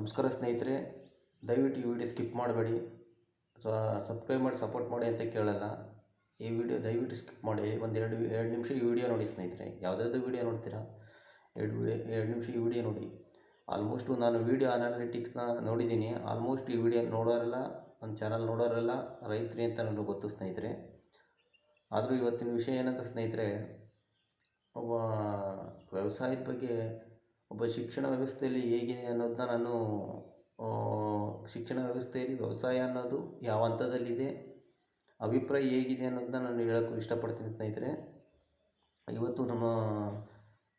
ನಮಸ್ಕಾರ ಸ್ನೇಹಿತರೆ, ದಯವಿಟ್ಟು ಈ ವಿಡಿಯೋ ಸ್ಕಿಪ್ ಮಾಡಬೇಡಿ. ಸಬ್ಸ್ಕ್ರೈಬ್ ಮಾಡಿ ಸಪೋರ್ಟ್ ಮಾಡಿ ಅಂತ ಕೇಳಲ್ಲ. ಈ ವಿಡಿಯೋ ದಯವಿಟ್ಟು ಸ್ಕಿಪ್ ಮಾಡಿ. ಒಂದು ಎರಡು ಎರಡು ನಿಮಿಷ ಈ ವಿಡಿಯೋ ನೋಡಿ ಸ್ನೇಹಿತರೆ. ಯಾವುದಾದ್ರು ವಿಡಿಯೋ ನೋಡ್ತೀರಾ? ಎರಡು ಎರಡು ನಿಮಿಷ ಈ ವಿಡಿಯೋ ನೋಡಿ. ಆಲ್ಮೋಸ್ಟು ನಾನು ವಿಡಿಯೋ ಅನಾಲಿಟಿಕ್ಸ್ನ ನೋಡಿದ್ದೀನಿ. ಆಲ್ಮೋಸ್ಟ್ ಈ ವಿಡಿಯೋ ನೋಡೋರೆಲ್ಲ ನನ್ನ ಚಾನಲ್ ನೋಡೋರೆಲ್ಲ ರೈತರಿ ಅಂತ ನನಗೆ ಗೊತ್ತು ಸ್ನೇಹಿತರೆ. ಆದರೂ ಇವತ್ತಿನ ವಿಷಯ ಏನಂತ ಸ್ನೇಹಿತರೆ, ಒಬ್ಬ ವ್ಯವಸಾಯದ ಬಗ್ಗೆ ಒಬ್ಬ ಶಿಕ್ಷಣ ವ್ಯವಸ್ಥೆಯಲ್ಲಿ ಹೇಗಿದೆ ಅನ್ನೋದನ್ನ ನಾನು ಶಿಕ್ಷಣ ವ್ಯವಸ್ಥೆಯಲ್ಲಿ ವ್ಯವಸಾಯ ಅನ್ನೋದು ಯಾವ ಹಂತದಲ್ಲಿದೆ ಅಭಿಪ್ರಾಯ ಹೇಗಿದೆ ಅನ್ನೋದನ್ನ ನಾನು ಹೇಳೋಕ್ಕೂ ಇಷ್ಟಪಡ್ತೀನಿ ಸ್ನೇಹಿತರೆ. ಇವತ್ತು ನಮ್ಮ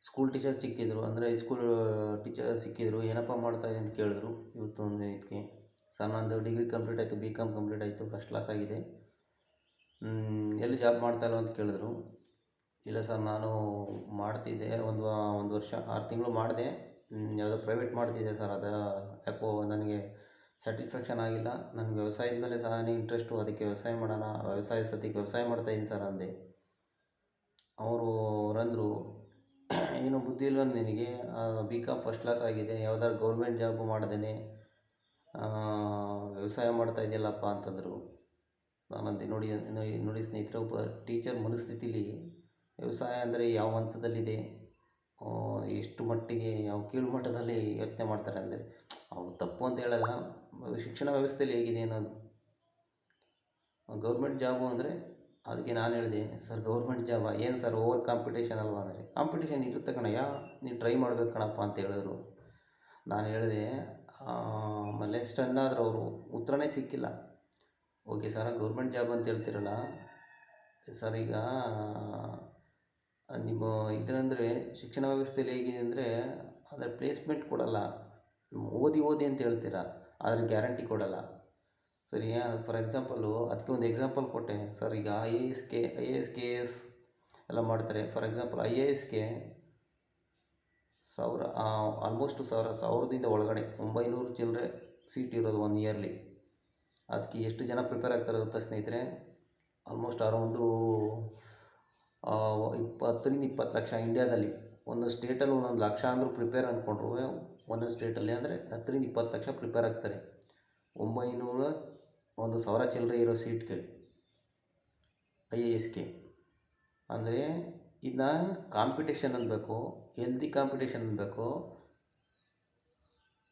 ಸ್ಕೂಲ್ ಟೀಚರ್ ಸಿಕ್ಕಿದ್ರು, ಅಂದರೆ ಸ್ಕೂಲ್ ಟೀಚರ್ ಸಿಕ್ಕಿದ್ರು, ಏನಪ್ಪ ಮಾಡ್ತಾಯಿದೆ ಅಂತ ಕೇಳಿದ್ರು. ಇವತ್ತು ಒಂದು ಇದಕ್ಕೆ ಸರ್ ನಂದು ಡಿಗ್ರಿ ಕಂಪ್ಲೀಟ್ ಆಯಿತು ಬಿ ಕಾಮ್ ಕಂಪ್ಲೀಟ್ ಆಯಿತು ಫಸ್ಟ್ ಕ್ಲಾಸ್ ಆಗಿದೆ. ಎಲ್ಲಿ ಜಾಬ್ ಮಾಡ್ತಾಯಿಲ್ಲ ಅಂತ ಕೇಳಿದ್ರು. ಇಲ್ಲ ಸರ್, ನಾನು ಮಾಡ್ತಿದ್ದೆ. ಒಂದು ಒಂದು ವರ್ಷ, ಆರು ತಿಂಗಳು ಮಾಡಿದೆ. ಯಾವುದೋ ಪ್ರೈವೇಟ್ ಮಾಡ್ತಿದ್ದೆ ಸರ್, ಅದು ಯಾಕೋ ನನಗೆ ಸ್ಯಾಟಿಸ್ಫ್ಯಾಕ್ಷನ್ ಆಗಿಲ್ಲ. ನನಗೆ ವ್ಯವಸಾಯದ ಮೇಲೆ ಸಹ ಇಂಟ್ರೆಸ್ಟು ಅದಕ್ಕೆ ವ್ಯವಸಾಯ ಮಾಡೋಣ, ವ್ಯವಸಾಯ ಸದ್ಯಕ್ಕೆ ವ್ಯವಸಾಯ ಮಾಡ್ತಾಯಿದ್ದೀನಿ ಸರ್ ಅಂದೆ. ಅವರು ಅವರಂದರು ಏನು ಬುದ್ಧಿ ಇಲ್ವ ನಿನಗೆ? ಬಿ ಕಾಮ್ ಫಸ್ಟ್ ಕ್ಲಾಸ್ ಆಗಿದೆ, ಯಾವ್ದಾದ್ರು ಗೌರ್ಮೆಂಟ್ ಜಾಬ್ ಮಾಡ್ದೇನೆ. ವ್ಯವಸಾಯ ಮಾಡ್ತಾ ಇದೆಯಲ್ಲಪ್ಪ ಅಂತಂದರು. ನಾನಂದೆ, ನೋಡಿ ನೋಡಿ ಸ್ನೇಹಿತರೆ, ಒಬ್ಬ ಟೀಚರ್ ಮನಸ್ಥಿತಿಲಿ ವ್ಯವಸಾಯ ಅಂದರೆ ಯಾವ ಹಂತದಲ್ಲಿದೆ? ಎಷ್ಟು ಮಟ್ಟಿಗೆ, ಯಾವ ಕೀಳುಮಟ್ಟದಲ್ಲಿ ಯೋಚನೆ ಮಾಡ್ತಾರೆ ಅಂದರೆ? ಅವರು ತಪ್ಪು ಅಂತ ಹೇಳಲ್ಲ. ಶಿಕ್ಷಣ ವ್ಯವಸ್ಥೆಯಲ್ಲಿ ಹೇಗಿದೆ ಅನ್ನೋದು. ಗೌರ್ಮೆಂಟ್ ಜಾಬು ಅಂದರೆ ಅದಕ್ಕೆ ನಾನು ಹೇಳಿದೆ, ಸರ್ ಗೌರ್ಮೆಂಟ್ ಜಾಬಾ? ಏನು ಸರ್ ಓವರ್ ಕಾಂಪಿಟೇಷನ್ ಅಲ್ವಾ ಅಂದರೆ? ಕಾಂಪಿಟೇಷನ್ ಇರುತ್ತೆ ಕಣಯ್ಯ. ನೀನು ಟ್ರೈ ಮಾಡ್ಬೇಕು ಕಣಪ್ಪ ಅಂತ ಹೇಳಿದ್ರು. ನಾನು ಹೇಳಿದೆ ಆಮೇಲೆ ಎಷ್ಟನ್ನಾದರೂ ಅವರು ಉತ್ತರನೇ ಸಿಕ್ಕಿಲ್ಲ. ಓಕೆ ಸರ್, ಗೌರ್ಮೆಂಟ್ ಜಾಬ್ ಅಂತ ಹೇಳ್ತಿರಲ್ಲ? ಸರ್ ಈಗ ನಿಮ್ಮ ಇದಂದರೆ ಶಿಕ್ಷಣ ವ್ಯವಸ್ಥೆಯಲ್ಲಿ ಹೇಗಿದೆ ಅಂದರೆ ಅದರ ಪ್ಲೇಸ್ಮೆಂಟ್ ಕೊಡಲ್ಲ. ಓದಿ ಓದಿ ಅಂತ ಹೇಳ್ತೀರಾ ಅದ್ರ ಗ್ಯಾರಂಟಿ ಕೊಡಲ್ಲ. ಸರಿಯಾ ಫಾರ್ ಎಕ್ಸಾಂಪಲು ಅದಕ್ಕೆ ಒಂದು ಎಕ್ಸಾಂಪಲ್ ಕೊಟ್ಟೆ. ಸರ್, ಈಗ ಐ ಎ ಎಸ್ಗೆ I A S K S ಎಲ್ಲ ಮಾಡ್ತಾರೆ. ಫಾರ್ ಎಕ್ಸಾಂಪಲ್ ಐ ಎ ಎಸ್ಗೆ ಸಾವಿರ ಆಲ್ಮೋಸ್ಟು ಸಾವಿರ, ಸಾವಿರದಿಂದ ಒಳಗಡೆ ಒಂಬೈನೂರು ಚಿಲ್ಲರೆ ಸೀಟ್ ಇರೋದು ಒನ್ ಇಯರ್ಲಿ ಅದಕ್ಕೆ ಎಷ್ಟು ಜನ ಪ್ರಿಪೇರ್ ಆಗ್ತಾರೆ ಗೊತ್ತಾ ಸ್ನೇಹಿತರೆ? ಆಲ್ಮೋಸ್ಟ್ ಅರೌಂಡು ಇಪ್ಪತ್ತರಿಂದ ಇಪ್ಪತ್ತು ಲಕ್ಷ ಇಂಡಿಯಾದಲ್ಲಿ ಒಂದೊಂದು ಸ್ಟೇಟಲ್ಲಿ ಒಂದೊಂದು ಲಕ್ಷ ಅಂದರೂ ಪ್ರಿಪೇರ್ ಅಂದ್ಕೊಂಡ್ರು ಒಂದೊಂದು ಸ್ಟೇಟಲ್ಲಿ ಅಂದರೆ ಹತ್ತರಿಂದ ಇಪ್ಪತ್ತು ಲಕ್ಷ ಪ್ರಿಪೇರ್ ಆಗ್ತಾರೆ. ಒಂಬೈನೂರ ಒಂದು ಸಾವಿರ ಚಿಲ್ಲರೆ ಇರೋ ಸೀಟ್ಗಳು ಐ ಎ ಎಸ್ಗೆ ಅಂದರೆ ಇದನ್ನ ಕಾಂಪಿಟೇಷನ್ ಅನ್ಬೇಕು ಹೆಲ್ದಿ ಕಾಂಪಿಟೇಷನ್ ಅನ್ಬೇಕು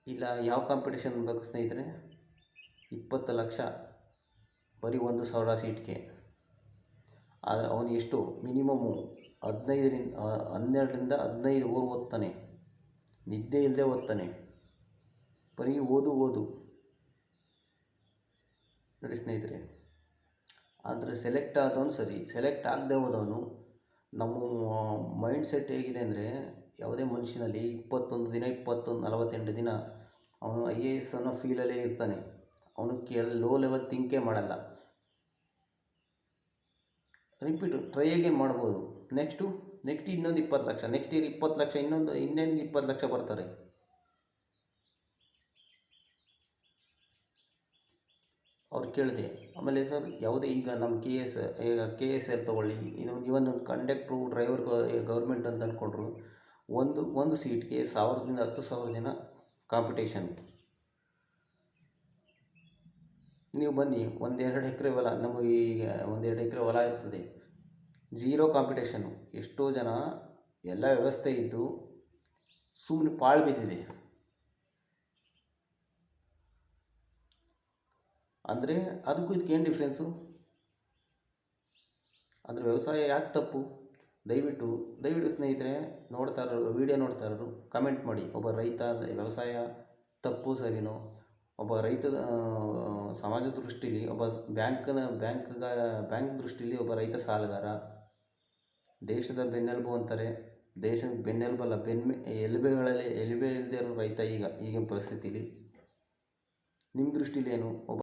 ಇಲ್ಲ ಯಾವ ಕಾಂಪಿಟೇಷನ್ ಅನ್ಬೇಕು ಸ್ನೇಹಿತರೆ? ಇಪ್ಪತ್ತು ಲಕ್ಷ ಬರೀ ಒಂದು ಸಾವಿರ ಸೀಟ್ಗೆ ಅವನು ಎಷ್ಟು? ಮಿನಿಮಮ್ಮು ಹದಿನೈದರಿಂದ ಹನ್ನೆರಡರಿಂದ ಹದಿನೈದು ಓವರ್ ಓದ್ತಾನೆ ನಿದ್ದೆ ಇಲ್ಲದೆ ಓದ್ತಾನೆ. ಬರೀ ಓದು ಓದು. ನೋಡಿ ಸ್ನೇಹಿತರೆ, ಆದರೆ ಸೆಲೆಕ್ಟ್ ಆದವನು ಸರಿ. ಸೆಲೆಕ್ಟ್ ಆಗದೆ ಹೋದವನು, ನಮ್ಮ ಮೈಂಡ್ ಸೆಟ್ ಹೇಗಿದೆ ಅಂದರೆ ಯಾವುದೇ ಮನುಷ್ಯನಲ್ಲಿ ಇಪ್ಪತ್ತೊಂದು ದಿನ, ಇಪ್ಪತ್ತೊಂದು, ನಲವತ್ತೆಂಟು ದಿನ ಅವನು ಐ ಎ ಎಸ್ ಅನ್ನೋ ಫೀಲಲ್ಲೇ ಇರ್ತಾನೆ. ಅವನು ಕೇಳ ಲೋ ಲೆವೆಲ್ ಥಿಂಕೇ ಮಾಡಲ್ಲ. ರಿಪೀಟು ಟ್ರೈ ಅಗೇನ್ ಮಾಡ್ಬೋದು. ನೆಕ್ಸ್ಟು ನೆಕ್ಸ್ಟ್ ಇನ್ನೊಂದು ಇಪ್ಪತ್ತು ಲಕ್ಷ. ನೆಕ್ಸ್ಟ್ ಇಯರ್ ಇಪ್ಪತ್ತು ಲಕ್ಷ, ಇನ್ನೊಂದು ಇನ್ನೊಂದು ಇಪ್ಪತ್ತು ಲಕ್ಷ ಬರ್ತಾರೆ? ಅವ್ರು ಕೇಳಿದೆ. ಆಮೇಲೆ ಸರ್, ಯಾವುದೇ ಈಗ ನಮ್ಮ ಕೆ ಎಸ್ ಈಗ ಕೆ ಎಸ್ ಎಲ್ ತೊಗೊಳ್ಳಿ. ಇನ್ನೊಂದು ಇವನ್ ಕಂಡಕ್ಟ್ರು ಡ್ರೈವರ್ ಗೌರ್ಮೆಂಟ್ ಅಂತ ಅಂದ್ಕೊಂಡ್ರು ಒಂದು ಒಂದು ಸೀಟ್ಗೆ ಸಾವಿರದಿಂದ ಹತ್ತು ಸಾವಿರ ಜನ ಕಾಂಪಿಟೇಷನ್ ನೀವು ಬನ್ನಿ, ಒಂದೆರಡು ಎಕರೆ ಹೊಲ, ನಮಗೆ ಈಗ ಒಂದೆರಡು ಎಕರೆ ಹೊಲ ಇರ್ತದೆ. ಝೀರೋ ಕಾಂಪಿಟೇಷನು ಎಷ್ಟೋ ಜನ ಎಲ್ಲ ವ್ಯವಸ್ಥೆ ಇದ್ದು ಸುಮ್ಮನೆ ಪಾಳು ಬಿದ್ದಿದೆ. ಅಂದರೆ ಅದಕ್ಕೂ ಇದಕ್ಕೇನು ಡಿಫ್ರೆನ್ಸು ಅಂದರೆ ವ್ಯವಸಾಯ ಯಾಕೆ ತಪ್ಪು? ದಯವಿಟ್ಟು ದಯವಿಟ್ಟು ಸ್ನೇಹಿತರೆ, ನೋಡ್ತಾ ಇರೋರು ವೀಡಿಯೋ ನೋಡ್ತಾ ಕಮೆಂಟ್ ಮಾಡಿ. ಒಬ್ಬ ರೈತ ವ್ಯವಸಾಯ ತಪ್ಪು, ಸರಿನೋ? ಒಬ್ಬ ರೈತ ಆ, ಸಮಾಜ ದೃಷ್ಟಿಲಿ ಒಬ್ಬ ಬ್ಯಾಂಕ್ನ ಬ್ಯಾಂಕ್ಗ ಬ್ಯಾಂಕ್ ದೃಷ್ಟಿಲಿ ಒಬ್ಬ ರೈತ ಸಾಲಗಾರ. ದೇಶದ ಬೆನ್ನೆಲುಬು ಅಂತಾರೆ. ದೇಶದ ಬೆನ್ನೆಲುಬಲ್ಲ ಬೆನ್ಮೆ ಎಲುಬೆಗಳಲ್ಲಿ ಎಲುಬೆ ಇಲ್ಲದೆ ಇರೋ ರೈತ ಈಗ ಈಗಿನ ಪರಿಸ್ಥಿತಿಲಿ. ನಿಮ್ಮ ದೃಷ್ಟಿಲಿ ಏನು? ಒಬ್ಬ